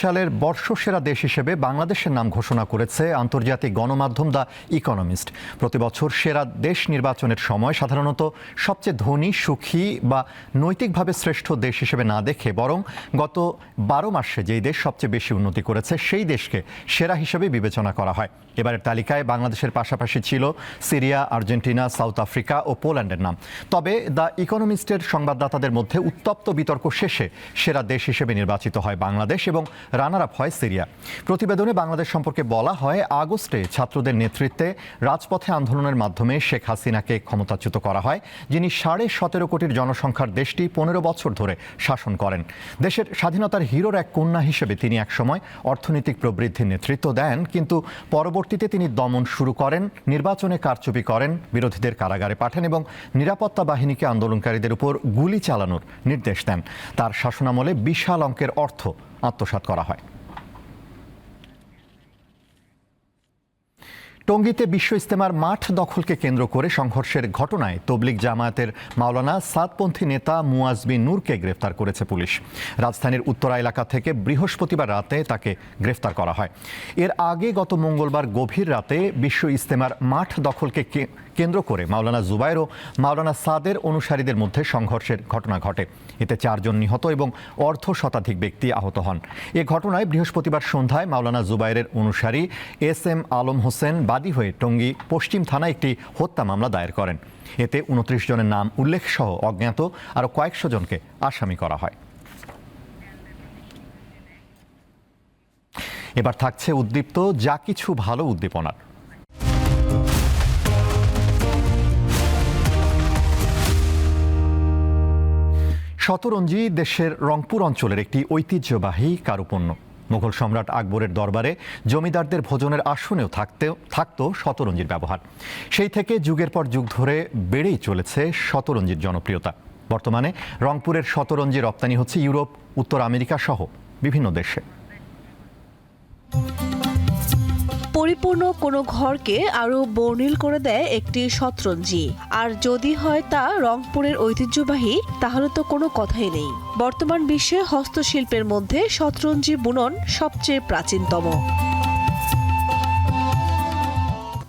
সালের বর্ষসেরা দেশ হিসেবে বাংলাদেশের নাম ঘোষণা করেছে আন্তর্জাতিক গণমাধ্যম দ্য ইকোনমিস্ট। প্রতি বছর সেরা দেশ নির্বাচনের সময় সাধারণত সবচেয়ে ধনী, সুখী বা নৈতিকভাবে শ্রেষ্ঠ দেশ হিসেবে না দেখে বরং গত বারো মাসে যেই দেশ সবচেয়ে বেশি উন্নতি করেছে, সেই দেশকে সেরা হিসেবে বিবেচনা করা হয়। এবারের তালিকায় বাংলাদেশের পাশাপাশি ছিল সিরিয়া, আর্জেন্টিনা, সাউথ আফ্রিকা ও পোল্যান্ডের নাম। তবে দ্য ইকোনমিস্টের সংবাদদাতাদের মধ্যে উত্তপ্ত বিতর্ক শেষে সেরা দেশ হিসেবে নির্বাচিত হয় বাংলাদেশ। এবং রানার আপ হয় সিরিয়া। প্রতিবেদনে বাংলাদেশ সম্পর্কে বলা হয়, আগস্টে ছাত্রদের নেতৃত্বে রাজপথে আন্দোলনের মাধ্যমে শেখ হাসিনাকে ক্ষমতাচ্যুত করা হয়, যিনি সাড়ে সতেরো কোটির জনসংখ্যার দেশটি পনেরো বছর ধরে শাসন করেন। দেশের স্বাধীনতার হিরোর এক কন্যা হিসেবে তিনি একসময় অর্থনৈতিক প্রবৃদ্ধির নেতৃত্ব দেন, কিন্তু পরবর্তীতে তিনি দমন শুরু করেন, নির্বাচনে কারচুপি করেন, বিরোধীদের কারাগারে পাঠান এবং নিরাপত্তা বাহিনীকে আন্দোলনকারীদের উপর গুলি চালানোর নির্দেশ দেন। তার শাসনামলে বিশাল অঙ্কের অর্থ আত্মসাৎ করা হয়। টঙ্গীতে বিশ্ব ইস্তেমার মাঠ দখলকে কেন্দ্র করে সংঘর্ষের ঘটনায় তবলিগ জামায়াতের মাওলানা সাতপন্থী নেতা মুয়াজ বিন নূরকে গ্রেফতার করেছে পুলিশ। রাজধানীর উত্তরা এলাকা থেকে বৃহস্পতিবার রাতে তাকে গ্রেফতার করা হয়। এর আগে গত মঙ্গলবার গভীর রাতে বিশ্ব ইস্তেমার মাঠ দখলকে কেন্দ্র করে মাওলানা জুবাইর ও মাওলানা সাদের অনুসারীদের মধ্যে সংঘর্ষের ঘটনা ঘটে। এতে চারজন নিহত এবং অর্ধ শতাধিক ব্যক্তি আহত হন। এ ঘটনায় বৃহস্পতিবার সন্ধ্যায় মাওলানা জুবাইরের অনুসারী এস এম আলম হোসেন বাদী হয়ে টঙ্গী পশ্চিম থানায় একটি হত্যা মামলা দায়ের করেন। এতে উনত্রিশ জনের নাম উল্লেখ সহ অজ্ঞাত আরও কয়েকশো জনকে আসামি করা হয়। এবার থাকছে উদ্দীপ্ত যা কিছু ভালো উদ্দীপনার। শতরঞ্জি দেশের রংপুর অঞ্চলের একটি ঐতিহ্যবাহী কারুপণ্য। মুঘল সম্রাট আকবরের দরবারে জমিদারদের ভোজনের আসনেও থাকতেও, থাকতো শতরঞ্জির ব্যবহার। সেই থেকে যুগের পর যুগ ধরে বেড়েই চলেছে শতরঞ্জির জনপ্রিয়তা। বর্তমানে রংপুরের শতরঞ্জি রপ্তানি হচ্ছে ইউরোপ, উত্তর আমেরিকা সহ বিভিন্ন দেশে। পরিপূর্ণ কোনো ঘরকে আরও বর্ণিল করে দেয় একটি শতরঞ্জি। আর যদি হয় তা রংপুরের ঐতিহ্যবাহী, তাহলে তো কোনো কথাই নেই। বর্তমান বিশ্বে হস্তশিল্পের মধ্যে শতরঞ্জি বুনন সবচেয়ে প্রাচীনতম।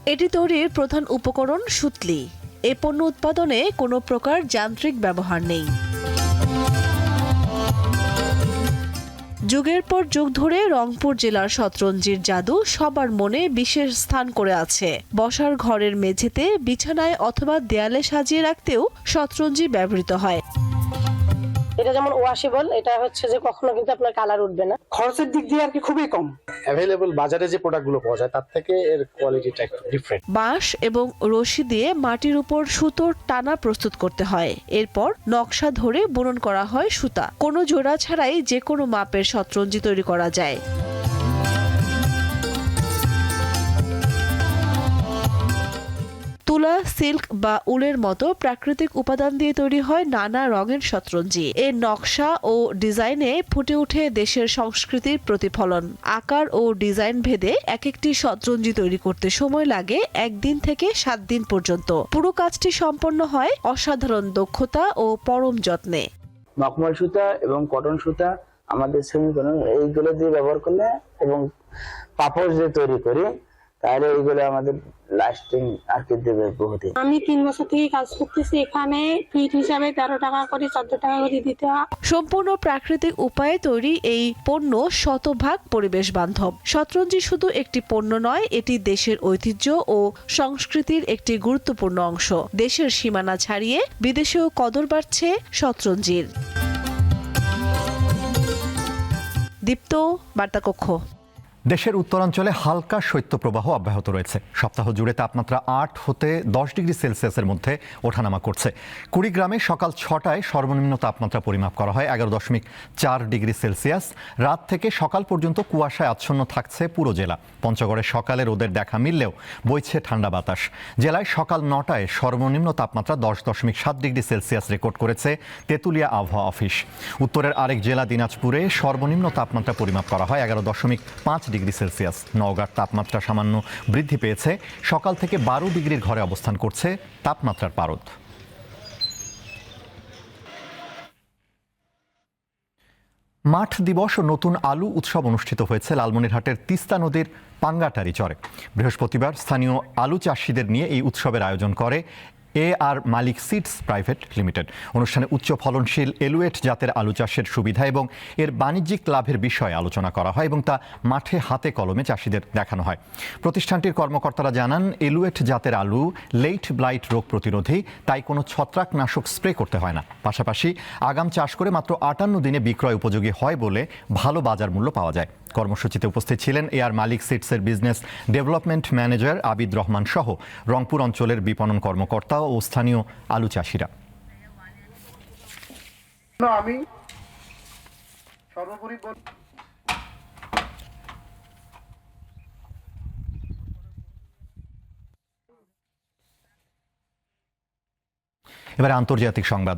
এটি তৈরির প্রধান উপকরণ সুতলি। এ পণ্য উৎপাদনে কোনো প্রকার যান্ত্রিক ব্যবহার নেই। যুগের পর যুগ ধরে রংপুর জেলার শতরঞ্জির জাদু সবার মনে বিশেষ স্থান করে আছে। বসার ঘরের মেঝেতে, বিছানায় অথবা দেয়ালে সাজিয়ে রাখতেও শতরঞ্জি ব্যবহৃত হয়। এটা যেমন ওয়াশেবল এটা হচ্ছে যে কখনো কিন্তু আপনার কালার উঠবে না। খরচের দিক দিয়ে আর কি খুবই কম। অ্যাভেলেবল বাজারে যে প্রোডাক্টগুলো পাওয়া যায় তার থেকে এর কোয়ালিটিটা একটু ডিফারেন্ট বাঁশ এবং রশি দিয়ে মাটির উপর সুতোর টানা প্রস্তুত করতে হয়। এরপর নকশা ধরে বুনন করা হয় সুতা। কোনো জোড়া ছাড়াই যে কোনো মাপের শতরঞ্জি তৈরি করা যায়। তুলা, সিল্ক বা উলের মতো প্রাকৃতিক উপাদান দিয়ে তৈরি হয় নানা রঙের শতরঞ্জি। এর নকশা ও ডিজাইনে ফুটে উঠে দেশের সংস্কৃতির প্রতিফলন। আকার ও ডিজাইন ভেদে এক একটি শতরঞ্জি তৈরি করতে সময় লাগে একদিন থেকে সাত দিন পর্যন্ত। পুরো কাজটি সম্পন্ন হয় অসাধারণ দক্ষতা ও পরম যত্নে। মখমল সুতা এবং কটন সুতা আমাদের সেমিকরণ এইগুলো দিয়ে ব্যবহার করলে এবং পাপড় দিয়ে তৈরি করি, তাহলে এইগুলো আমাদের লাস্টিং আর কি দেবে বহুদিন? আমি তিন বছর থেকে কাজ করতেছি। এখানে ফিট হিসাবে তেরো টাকা করে চোদ্দ টাকা করে দিতে হয়। সম্পূর্ণ প্রাকৃতিক উপায়ে তৈরি এই পণ্য শতভাগ পরিবেশ বান্ধব। শতরঞ্জি শুধু একটি পণ্য নয় এটি দেশের ঐতিহ্য ও সংস্কৃতির একটি গুরুত্বপূর্ণ অংশ। দেশের সীমানা ছাড়িয়ে বিদেশেও কদর বাড়ছে শতরঞ্জির। দীপ্ত বার্তাকক্ষ। দেশের উত্তরাঞ্চলে হালকা শৈত্যপ্রবাহ অব্যাহত রয়েছে। সপ্তাহ জুড়ে তাপমাত্রা আট হতে দশ ডিগ্রি সেলসিয়াসের মধ্যে ওঠানামা করছে। কুড়িগ্রামে সকাল ছটায় সর্বনিম্ন তাপমাত্রা পরিমাপ করা হয় এগারো দশমিক চার ডিগ্রি সেলসিয়াস। রাত থেকে সকাল পর্যন্ত কুয়াশায় আচ্ছন্ন থাকছে পুরো জেলা। পঞ্চগড়ে সকালে রোদের দেখা মিললেও বইছে ঠান্ডা বাতাস। জেলায় সকাল নটায় সর্বনিম্ন তাপমাত্রা দশ দশমিক সাত ডিগ্রি সেলসিয়াস রেকর্ড করেছে তেঁতুলিয়া আবহাওয়া অফিস। উত্তরের আরেক জেলা দিনাজপুরে সর্বনিম্ন তাপমাত্রা পরিমাপ করা হয় এগারো দশমিক পাঁচ ডিগ্রি সেলসিয়াস। নওগাঁর তাপমাত্রা সামান্য বৃদ্ধি পেয়েছে। সকাল থেকে বারো ডিগ্রির ঘরে অবস্থান করছে তাপমাত্রার পারদ। মাঠ দিবস ও নতুন আলু উৎসব অনুষ্ঠিত হয়েছে লালমনিরহাটের তিস্তা নদীর পাঙ্গাটারি চরে। বৃহস্পতিবার স্থানীয় আলু চাষিদের নিয়ে এই উৎসবের আয়োজন করে A R Malik seeds private limited. অনুষ্ঠানে উচ্চ ফলনশীল এলুয়েট জাতের আলু চাষের সুবিধা এবং এর বাণিজ্যিক লাভের বিষয়ে আলোচনা করা হয় এবং তা মাঠে হাতে কলমে চাষিদের দেখানো হয়। প্রতিষ্ঠানটির কর্মকর্তারা জানান, এলুয়েট জাতের আলু লেইট ব্লাইট রোগ প্রতিরোধী, তাই কোনো ছত্রাকনাশক স্প্রে করতে হয় না। পাশাপাশি আগাম চাষ করে মাত্র আটান্ন দিনে বিক্রয় উপযোগী হয় বলে ভালো বাজার মূল্য পাওয়া যায়। কর্মসূচিতে উপস্থিত ছিলেন A R Malik সিটসের business development manager Abid Rahman সহ রংপুর অঞ্চলের বিপণন কর্মকর্তা ও স্থানীয় আলু চাষিরা। আমি সর্বোপরি এবারে আন্তর্জাতিক সংবাদ।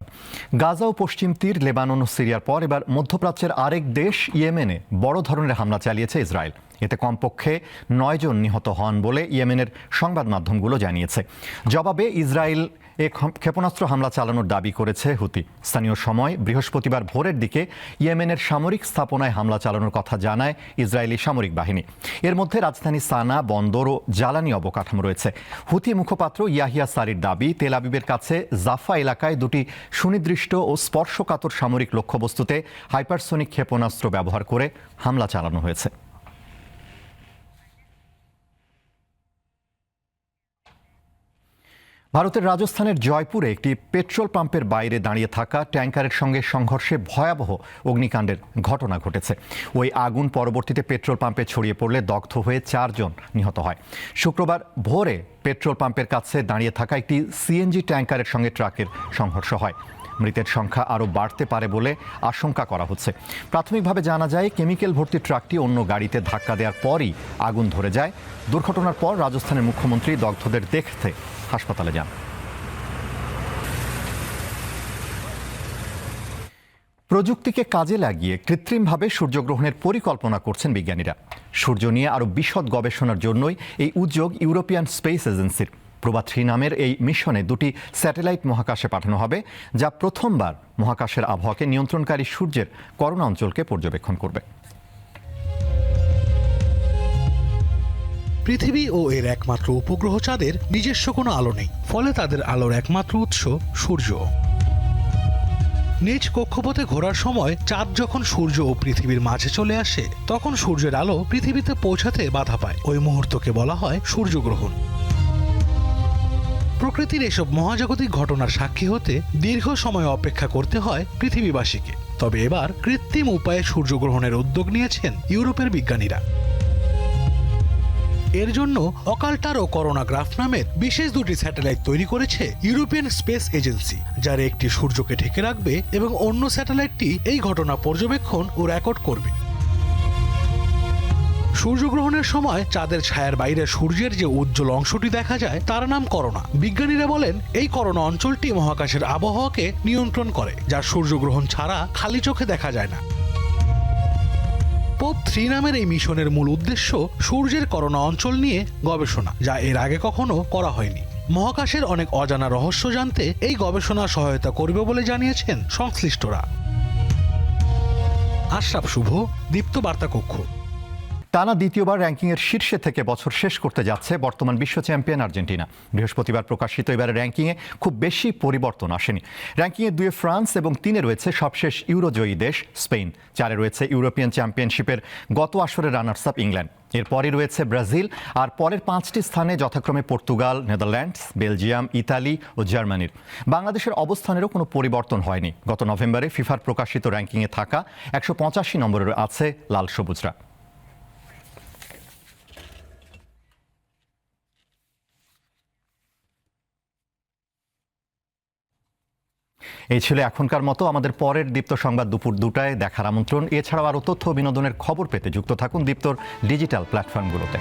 গাজা ও পশ্চিম তীর, লেবানন ও সিরিয়ার পর এবার মধ্যপ্রাচ্যের আরেক দেশ, ইয়েমেনে বড় ধরনের হামলা চালিয়েছে ইসরায়েল। এতে কমপক্ষে নয়জন নিহত হন বলে ইয়েমেনের সংবাদ মাধ্যমগুলো জানিয়েছে। জবাবে ইসরায়েল এ ক্ষেপণাস্ত্র হামলা চালানোর দাবি করেছে হুতি। স্থানীয় সময় বৃহস্পতিবার ভোরের দিকে ইয়েমেনের সামরিক স্থাপনায় হামলা চালানোর কথা জানায় ইসরায়েলি সামরিক বাহিনী। এর মধ্যে রাজধানী সানা, বন্দর ও জ্বালানি অবকাঠামো রয়েছে। হুতি মুখপাত্র ইয়াহিয়া সারির দাবি, তেল আবিবের কাছে জাফা এলাকায় দুটি সুনির্দিষ্ট ও স্পর্শকাতর সামরিক লক্ষ্যবস্তুতে হাইপারসোনিক ক্ষেপণাস্ত্র ব্যবহার করে হামলা চালানো হয়েছে। ভারতের রাজস্থানের জয়পুরে একটি পেট্রোল পাম্পের বাইরে দাঁড়িয়ে থাকা ট্যাঙ্কারের সঙ্গে সংঘর্ষে ভয়াবহ অগ্নিকাণ্ডের ঘটনা ঘটেছে। ওই আগুন পরবর্তীতে পেট্রোল পাম্পে ছড়িয়ে পড়লে দগ্ধ হয়ে চারজন নিহত হয়। শুক্রবার ভোরে পেট্রোল পাম্পের কাছে দাঁড়িয়ে থাকা একটি সিএনজি ট্যাঙ্কারের সঙ্গে ট্রাকের সংঘর্ষ হয়। মৃতের সংখ্যা আরও বাড়তে পারে বলে আশঙ্কা করা হচ্ছে। প্রাথমিকভাবে জানা যায়, কেমিক্যাল ভর্তি ট্রাকটি অন্য গাড়িতে ধাক্কা দেওয়ার পরই আগুন ধরে যায়। দুর্ঘটনার পর রাজস্থানের মুখ্যমন্ত্রী দগ্ধদের দেখতে হাসপাতালে যান। প্রযুক্তিকে কাজে লাগিয়ে কৃত্রিমভাবে সূর্যগ্রহণের পরিকল্পনা করছেন বিজ্ঞানীরা। সূর্য নিয়ে আরও বিশদ গবেষণার জন্যই এই উদ্যোগ ইউরোপিয়ান স্পেস এজেন্সির। প্রভা থ্রি নামের এই মিশনে দুটি স্যাটেলাইট মহাকাশে পাঠানো হবে, যা প্রথমবার মহাকাশের আবহাওয়াকে নিয়ন্ত্রণকারী সূর্যের করোনা অঞ্চলকে পর্যবেক্ষণ করবে। পৃথিবী ও এর একমাত্র উপগ্রহ চাঁদের নিজস্ব কোনো আলো নেই, ফলে তাদের আলোর একমাত্র উৎস সূর্য। নিজ কক্ষপথে ঘোরার সময় চাঁদ যখন সূর্য ও পৃথিবীর মাঝে চলে আসে, তখন সূর্যের আলো পৃথিবীতে পৌঁছাতে বাধা পায়। ওই মুহূর্তকে বলা হয় সূর্যগ্রহণ। প্রকৃতির এসব মহাজাগতিক ঘটনার সাক্ষী হতে দীর্ঘ সময় অপেক্ষা করতে হয় পৃথিবীবাসীকে। তবে এবার কৃত্রিম উপায়ে সূর্যগ্রহণের উদ্যোগ নিয়েছেন ইউরোপের বিজ্ঞানীরা। এর জন্য অকালটার ও করোনাগ্রাফ নামের বিশেষ দুটি স্যাটেলাইট তৈরি করেছে ইউরোপিয়ান স্পেস এজেন্সি, যার একটি সূর্যকে ঢেকে রাখবে এবং অন্য স্যাটেলাইটটি এই ঘটনা পর্যবেক্ষণ ও রেকর্ড করবে। সূর্যগ্রহণের সময় চাঁদের ছায়ার বাইরে সূর্যের যে উজ্জ্বল অংশটি দেখা যায়, তার নাম করোনা। বিজ্ঞানীরা বলেন, এই করোনা অঞ্চলটি মহাকাশের আবহাওয়াকে নিয়ন্ত্রণ করে, যা সূর্যগ্রহণ ছাড়া খালি চোখে দেখা যায় না। পোপ থ্রি নামের এই মিশনের মূল উদ্দেশ্য সূর্যের করোনা অঞ্চল নিয়ে গবেষণা, যা এর আগে কখনো করা হয়নি। মহাকাশের অনেক অজানা রহস্য জানতে এই গবেষণা সহায়তা করবে বলে জানিয়েছেন সংশ্লিষ্টরা। আশরাফ শুভ, দীপ্ত বার্তা কক্ষ টানা দ্বিতীয়বার র্যাঙ্কিংয়ের শীর্ষে থেকে বছর শেষ করতে যাচ্ছে বর্তমান বিশ্ব চ্যাম্পিয়ন আর্জেন্টিনা। বৃহস্পতিবার প্রকাশিত এবারে র্যাঙ্কিংয়ে খুব বেশি পরিবর্তন আসেনি। র্যাঙ্কিংয়ে দুয়ে ফ্রান্স এবং তিনে রয়েছে সবশেষ ইউরোজয়ী দেশ, স্পেন। চারে রয়েছে ইউরোপিয়ান চ্যাম্পিয়নশিপের গত আসরের রানার্স আপ ইংল্যান্ড। এরপরই রয়েছে ব্রাজিল আর পরের পাঁচটি স্থানে যথাক্রমে পর্তুগাল, নেদারল্যান্ডস, বেলজিয়াম, ইতালি ও জার্মানির। বাংলাদেশের অবস্থানেরও কোনো পরিবর্তন হয়নি। গত নভেম্বরে ফিফার প্রকাশিত র্যাঙ্কিংয়ে থাকা একশো পঁচাশি নম্বরের আছে লাল সবুজরা। এই ছিল এখনকার মতো। আমাদের পরের দীপ্ত সংবাদ দুপুর দুটায় দেখার আমন্ত্রণ। এছাড়াও আরও তথ্য বিনোদনের খবর পেতে যুক্ত থাকুন দীপ্তর ডিজিটাল প্ল্যাটফর্মগুলোতে।